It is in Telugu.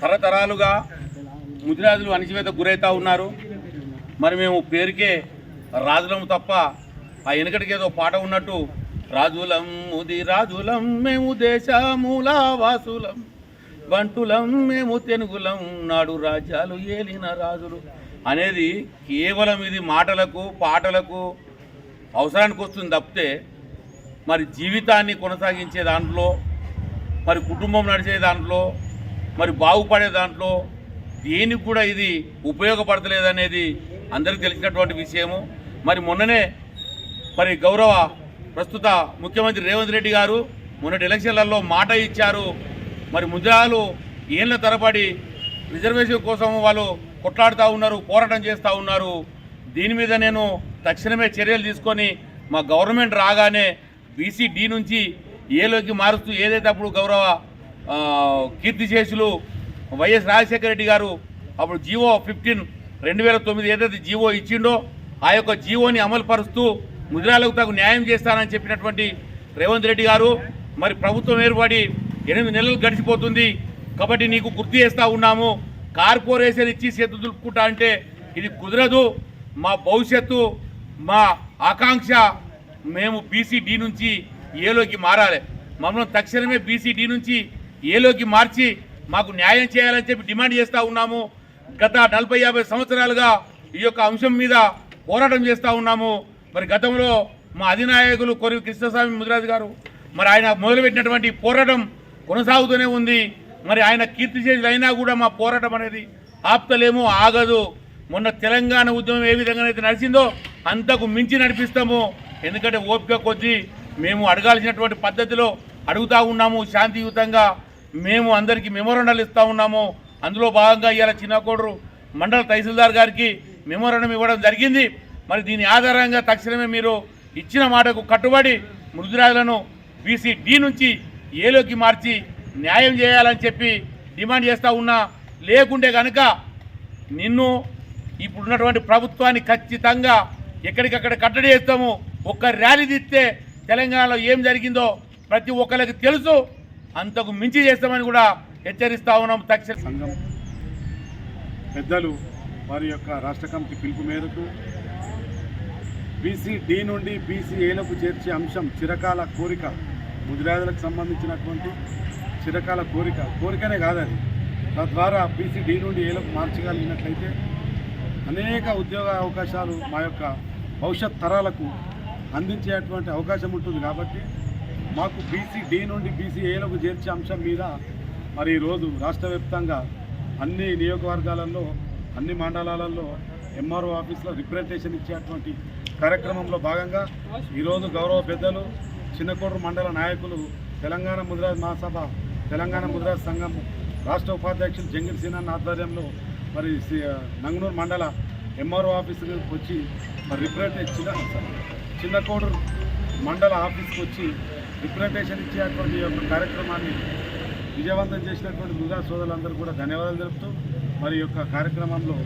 తరతరాలుగా ముదిరాజులు అణిచివేత గురవుతూ ఉన్నారు. మరి మేము పేరుకే రాజులం తప్ప ఆ వెనకటికి ఏదో పాట ఉన్నట్టు రాజులం ముది రాజులం మేము దేశమూల వాసులం. బంటులం మేము తెనుగులం నాడు రాజ్యాలు ఏలిన రాజులు. అనేది కేవలం ఇది మాటలకు పాటలకు అవసరానికి వస్తుంది తప్పితే మరి జీవితాన్ని కొనసాగించే దాంట్లో మరి కుటుంబం నడిచే దాంట్లో మరి బాగుపడే దాంట్లో దేనికి కూడా ఇది ఉపయోగపడతలేదనేది అందరికీ తెలిసినటువంటి విషయము. మరి మొన్ననే మరి గౌరవ ప్రస్తుత ముఖ్యమంత్రి రేవంత్ రెడ్డి గారు మొన్నటి ఎలక్షన్లలో మాట ఇచ్చారు. మరి ముద్రాలు ఏళ్ళ తరబడి రిజర్వేషన్ కోసం వాళ్ళు కొట్లాడుతూ ఉన్నారు పోరాటం చేస్తూ ఉన్నారు. దీని మీద నేను తక్షణమే చర్యలు తీసుకొని మా గవర్నమెంట్ రాగానే బీసీ డి నుంచి ఏలోకి మారుస్తూ ఏదైతే అప్పుడు గౌరవ కీర్తి కీర్తిశేషులు వైఎస్ రాజశేఖర రెడ్డి గారు అప్పుడు జీవో ఫిఫ్టీన్ రెండు వేల తొమ్మిది ఏదైతే జీవో ఇచ్చిండో ఆ యొక్క జీవోని అమలు పరుస్తూ ముద్రాలకు తగు న్యాయం చేస్తానని చెప్పినటువంటి రేవంత్ రెడ్డి గారు మరి ప్రభుత్వం ఏర్పడి ఎనిమిది నెలలు గడిచిపోతుంది కాబట్టి నీకు గుర్తు చేస్తూ ఉన్నాము. కార్పొరేషన్ ఇచ్చి చేతులు దులుపుకుంటా అంటే ఇది కుదరదు. మా భవిష్యత్తు మా ఆకాంక్ష మేము బీసీడీ నుంచి ఏలోకి మారాలి. మమ్మల్ని తక్షణమే బీసీడీ నుంచి ఏలోకి మార్చి మాకు న్యాయం చేయాలని చెప్పి డిమాండ్ చేస్తూ ఉన్నాము. గత నలభై యాభై సంవత్సరాలుగా ఈ యొక్క అంశం మీద పోరాటం చేస్తూ ఉన్నాము. మరి గతంలో మా అధినాయకులు కొరి కృష్ణస్వామి ముదిరాజు గారు మరి ఆయన మొదలుపెట్టినటువంటి పోరాటం కొనసాగుతూనే ఉంది. మరి ఆయన కీర్తి చేతులు అయినా కూడా మా పోరాటం అనేది ఆప్తలేమో ఆగదు. మొన్న తెలంగాణ ఉద్యమం ఏ విధంగా అయితే నడిచిందో అంతకు మించి నడిపిస్తాము. ఎందుకంటే ఓపిక కొద్దీ మేము అడగాల్సినటువంటి పద్ధతిలో అడుగుతా ఉన్నాము శాంతియుతంగా. మేము అందరికీ మెమోరండాలు ఇస్తూ ఉన్నాము. అందులో భాగంగా ఇవాళ చిన్నకోడరు మండల తహసీల్దార్ గారికి మెమోరండం ఇవ్వడం జరిగింది. మరి దీని ఆధారంగా తక్షణమే మీరు ఇచ్చిన మాటకు కట్టుబడి మృదురాజులను బీసీ డి నుంచి ఏలోకి మార్చి న్యాయం చేయాలని చెప్పి డిమాండ్ చేస్తూ ఉన్నా. లేకుంటే కనుక నిన్ను ఇప్పుడున్నటువంటి ప్రభుత్వాన్ని ఖచ్చితంగా ఎక్కడికక్కడ కట్టడి చేస్తాము. ఒక్క ర్యాలీ తీస్తే తెలంగాణలో ఏం జరిగిందో ప్రతి ఒక్కరికి తెలుసు. అంతకు మించి చేస్తామని కూడా హెచ్చరిస్తా ఉన్నాం తక్షణ సంఘం పెద్దలు వారి యొక్క రాష్ట్ర కమిటీ పిలుపు మేరకు బీసీ డి నుండి బీసీ ఏలకు చేర్చే అంశం చిరకాల కోరిక ముదిరాజులకు సంబంధించినటువంటి చిరకాల కోరిక కోరికనే కాదది తద్వారా బీసీ డి నుండి ఏలకు మార్చగలిగినట్లయితే అనేక ఉద్యోగ అవకాశాలు మా యొక్క భవిష్యత్ తరాలకు అందించేటువంటి అవకాశం ఉంటుంది కాబట్టి మాకు బీసీ డి నుండి బీసీ ఏలకు చేర్చే అంశం మీద మరి ఈరోజు రాష్ట్ర వ్యాప్తంగా అన్ని నియోజకవర్గాలలో అన్ని మండలాలలో ఎంఆర్ఓ ఆఫీస్లో రిప్రజెంటేషన్ ఇచ్చేటువంటి కార్యక్రమంలో భాగంగా ఈరోజు గౌరవ పెద్దలు చిన్నకోడూరు మండల నాయకులు తెలంగాణ ముద్రాజ్ మహాసభ తెలంగాణ ముద్రాజ్ సంఘం రాష్ట్ర ఉపాధ్యక్షులు జంగిల్ సీనాన్ ఆధ్వర్యంలో మరి సి- నంగనూరు మండల ఎంఆర్ఓ ఆఫీస్కి వచ్చి మరి రిప్రజెంట్ చిన్న చిన్నకోడూరు మండల ఆఫీస్కి వచ్చి రిప్రజెంటేషన్ ఇచ్చేటువంటి యొక్క కార్యక్రమాన్ని విజయవంతం చేసినటువంటి ముద్రా సోదరులందరూ కూడా ధన్యవాదాలు తెలుపుతూ మరి యొక్క కార్యక్రమంలో